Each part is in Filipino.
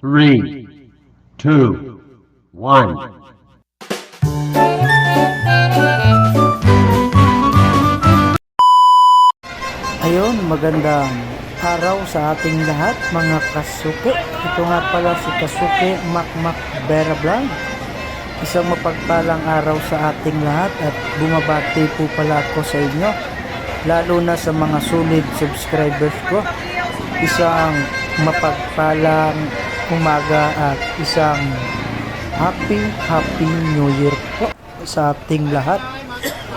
three, two, one. Ayun, magandang araw sa ating lahat mga kasuke. Ito nga pala si Kasuke Makmak Vera Blanc. Isang mapagpalang araw sa ating lahat at bumabati po pala ako sa inyo. Lalo na sa mga solid subscribers ko. Isang mapagpalang umaga at isang happy happy new year po sa ating lahat.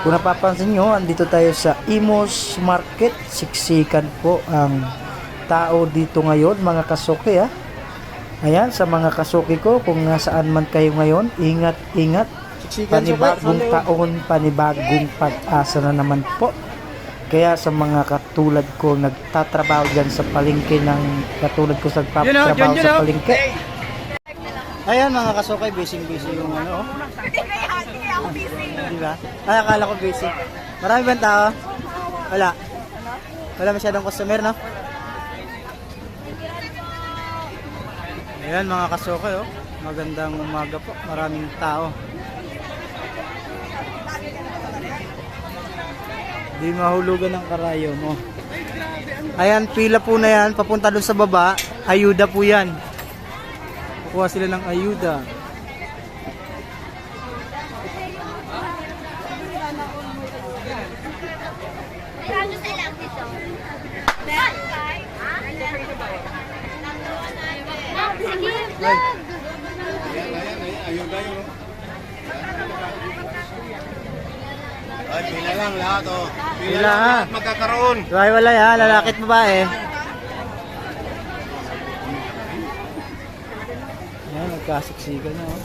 Kung napapansin nyo, andito tayo sa Imos Market. Siksikan po ang tao dito ngayon, mga kasuki ha. Ayan, sa mga kasuki ko, kung nasaan man kayo ngayon, ingat, ingat. Panibagong taon, panibagong pag-asa na naman po. Kaya sa mga katulad ko, nagtatrabaho dyan sa palengke ng katulad ko sa nagtatrabaho sa palengke. Ayan mga kasukay, busy-busy yung ano. oh. Di ba? Ay, akala ko busy. Marami ba ang tao? Wala. Wala masyadong customer, no? Ayan mga kasukay, oh. Magandang umaga po. Maraming tao. Di mahulugan ng karayo mo. Ayan, pila po na yan. Papunta doon sa baba. Ayuda po yan. Kuha sila ng ayuda. Ano sa lang dito? Sige, vlog! Ay, pila lang lahat, oh. Pila, ha? Magkakaroon. Wala wala ha, lalakit babae. Ayan, nagkasiksikan na oh.